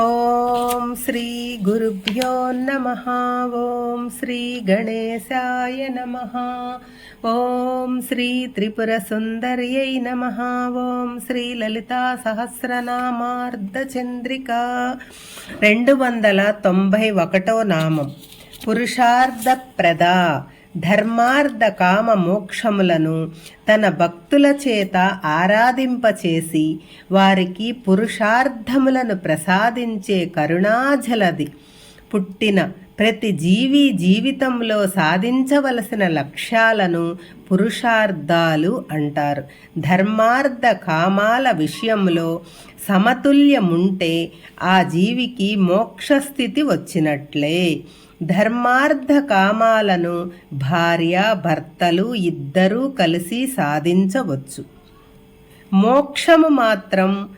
ఓం శ్రీ గురుభ్యో నమ. ఓం శ్రీ గణేశాయ నమ. ఓం శ్రీ త్రిపుర సుందర్యై నమ. ఓం శ్రీ లలితా సహస్రనామార్ధచంద్రిక రెండు వందల తొంభై ఒకటో నామం. పురుషార్థప్రద ధర్మార్థ కామ మోక్షములను తన భక్తుల చేత ఆరాధింపచేసి వారికి పురుషార్థములను ప్రసాదించే కరుణాజలది. పుట్టిన ప్రతి జీవి జీవితంలో సాధించవలసిన లక్ష్యాలను పురుషార్థాలు అంటారు. ధర్మార్థ కామాల విషయంలో సమతుల్యముంటే ఆ జీవికి మోక్షస్థితి వచ్చినట్లే. ధర్మార్థ కామాలను భార్య భర్తలు ఇద్దరూ కలిసి సాధించవచ్చు. మోక్షము మాత్రం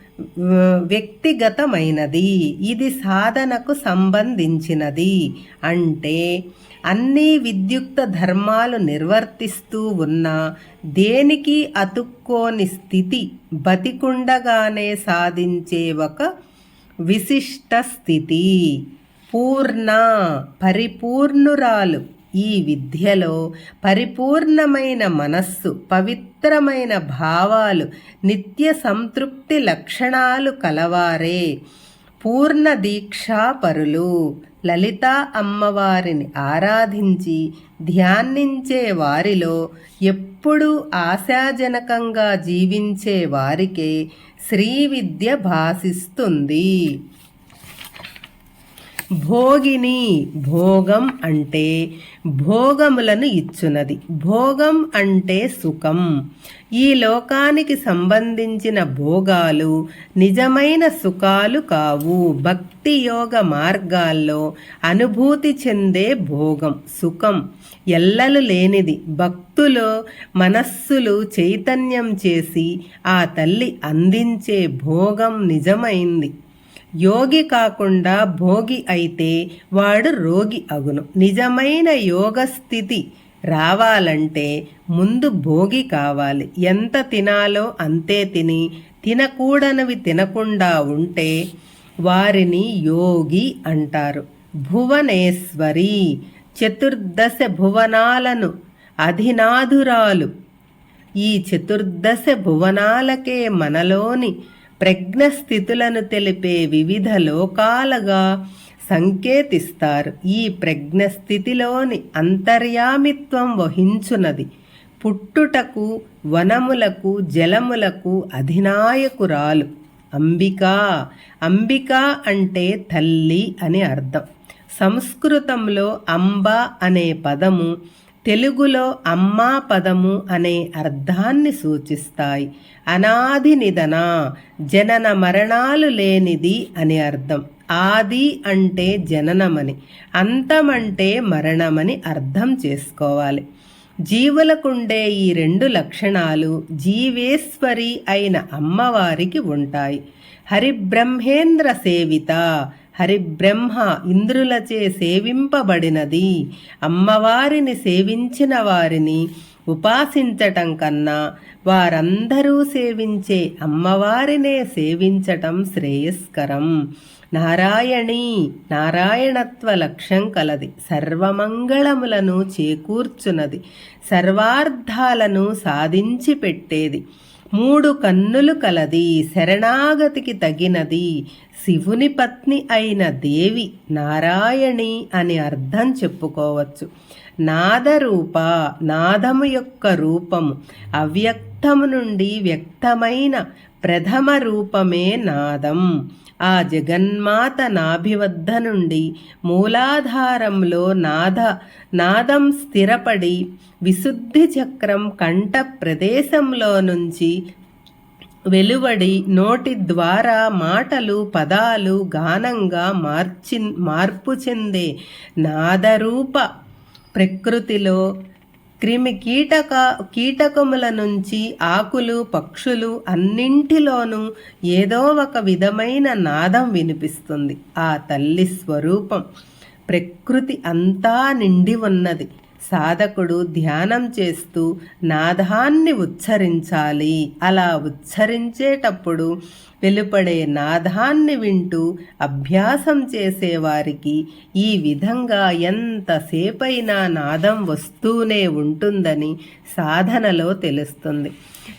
వ్యక్తిగతమైనది. ఇది సాధనకు సంబంధించినది. అంటే అన్ని విద్యుక్త ధర్మాలు నిర్వర్తిస్తూ ఉన్న దేనికి అతుక్కోని స్థితి బతికుండగానే సాధించే ఒక విశిష్ట స్థితి. పూర్ణ పరిపూర్ణురాలు. ఈ విద్యలో పరిపూర్ణమైన మనస్సు పవిత్రమైన భావాలు నిత్య సంతృప్తి లక్షణాలు కలవారే. పూర్ణ దీక్షాపరులు. లలిత అమ్మవారిని ఆరాధించి ధ్యానించే వారిలో ఎప్పుడూ ఆశాజనకంగా జీవించే వారికే శ్రీ విద్య భాసిస్తుంది. భోగిని భోగం అంటే భోగములను ఇచ్చునది. భోగం అంటే సుఖం. ఈ లోకానికి సంబంధించిన భోగాలు నిజమైన సుఖాలు కావు. భక్తి యోగ మార్గాల్లో అనుభూతి చెందే భోగం సుఖం ఎల్లలు లేనిది. భక్తులు మనస్సులు చైతన్యం చేసి ఆ తల్లి అందించే భోగం నిజమైంది. యోగి కాకుండా భోగి అయితే వాడు రోగి అగును. నిజమైన యోగ స్థితి రావాలంటే ముందు భోగి కావాలి. ఎంత తినాలో అంతే తిని తినకూడనివి తినకుండా ఉంటే వారిని యోగి అంటారు. భువనేశ్వరి చతుర్దశ భువనాలను అధినాధురాలు. ఈ చతుర్దశ భువనాలకే మనలోని ప్రజ్ఞ స్థితులను తెలిపే వివిధ లోకాలుగా సంకేతిస్తారు. ఈ ప్రజ్ఞ స్థితిలోని అంతర్యామిత్వం వహించునది. పుట్టుటకు వనములకు జలములకు అధినాయకురాలు. అంబికా అంబిక అంటే తల్లి అని అర్థం. సంస్కృతంలో అంబ అనే పదము తెలుగులో అమ్మా పదము అనే అర్థాన్ని సూచిస్తాయి. అనాది నిధన జనన మరణాలు లేనిది అని అర్థం. ఆది అంటే జననమని అంతమంటే మరణమని అర్థం చేసుకోవాలి. జీవులకుండే ఈ రెండు లక్షణాలు జీవేశ్వరి అయిన అమ్మవారికి ఉంటాయి. హరిబ్రహ్మేంద్ర సేవిత హరిబ్రహ్మ ఇంద్రులచే సేవింపబడినది. అమ్మవారిని సేవించిన వారిని ఉపాసించటం కన్నా వారందరూ సేవించే అమ్మవారినే సేవించటం శ్రేయస్కరం. నారాయణి నారాయణత్వ లక్ష్యం కలది. సర్వమంగళములను చేకూర్చునది. సర్వార్థాలను సాధించి పెట్టేది మూడు కన్నులు కలది శరణాగతికి తగినది శివుని పత్ని అయిన దేవి నారాయణి అని అర్థం చెప్పుకోవచ్చు. నాదరూప నాదము యొక్క రూపము అవ్యక్తము నుండి వ్యక్తమైన ప్రథమ రూపమే నాదం. ఆ జగన్మాత నాభి వద్ద నుండి మూలాధారంలో నాద నాదం స్థిరపడి విశుద్ధి చక్రం కంఠ ప్రదేశంలో నుంచి వెలువడి నోటి ద్వారా మాటలు పదాలు గానంగా మార్చి మార్పు చెందే నాదరూప ప్రకృతిలో క్రిమి కీటక కీటకముల నుంచి ఆకులు పక్షులు అన్నింటిలోనూ ఏదో ఒక విధమైన నాదం వినిపిస్తుంది. ఆ తల్లి స్వరూపం ప్రకృతి అంతా నిండి ఉన్నది. సాధకుడు ధ్యానం చేస్తూ నాదాన్ని ఉచ్చరించాలి. అలా ఉచ్చరించేటప్పుడు వెలుపడే నాదాన్ని వింటూ అభ్యాసం చేసేవారికి ఈ విధంగా ఎంతసేపైనా నాదం వస్తూనే ఉంటుందని సాధనలో తెలుస్తుంది.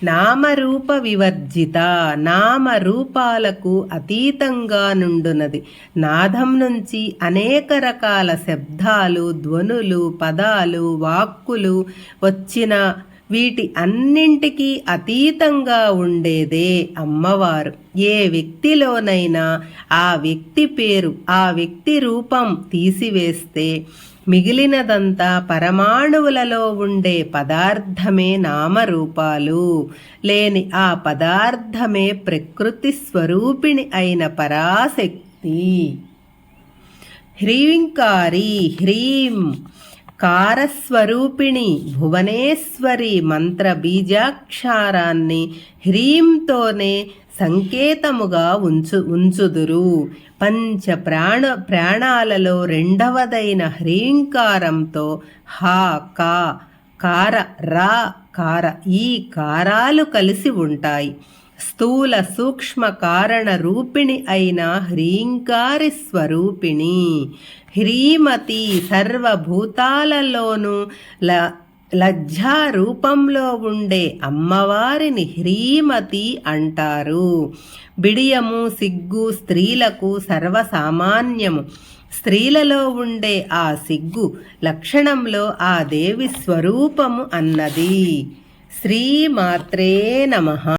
నామరూప వివర్జిత నామరూపాలకు అతీతంగా నుండునది. నాదం నుంచి అనేక రకాల శబ్దాలు ధ్వనులు పదాలు వాక్కులు వచ్చిన వీటి అన్నింటికీ అతీతంగా ఉండేదే అమ్మవారు. ఏ వ్యక్తిలోనైనా ఆ వ్యక్తి పేరు ఆ వ్యక్తి రూపం తీసివేస్తే మిగిలినదంతా పరమాణువులలో ఉండే పదార్థమే నామరూపాలు. లేని ఆ పదార్థమే ప్రకృతి స్వరూపిణి అయిన పరాశక్తి. హ్రీంకారి హ్రీం కారస్వరూపిణి భువనేశ్వరి మంత్ర బీజాక్షారాన్ని హ్రీంతోనే సంకేతముగా ఉంచు ఉంచుదురు. పంచ ప్రాణ ప్రాణాలలో రెండవదైన హ్రీంకారంతో హా కా కార రా కార ఈ కారాలు కలిసి ఉంటాయి. స్థూల సూక్ష్మ కారణ రూపిణి అయిన హ్రీంకారి స్వరూపిణి. హ్రీమతి సర్వభూతాలలోనూ ల లజ్జా రూపంలో ఉండే అమ్మవారిని హ్రీమతి అంటారు. బిడియము సిగ్గు స్త్రీలకు సర్వసామాన్యము. స్త్రీలలో ఉండే ఆ సిగ్గు లక్షణంలో ఆ దేవి స్వరూపము అన్నది. శ్రీమాత్రే నమ.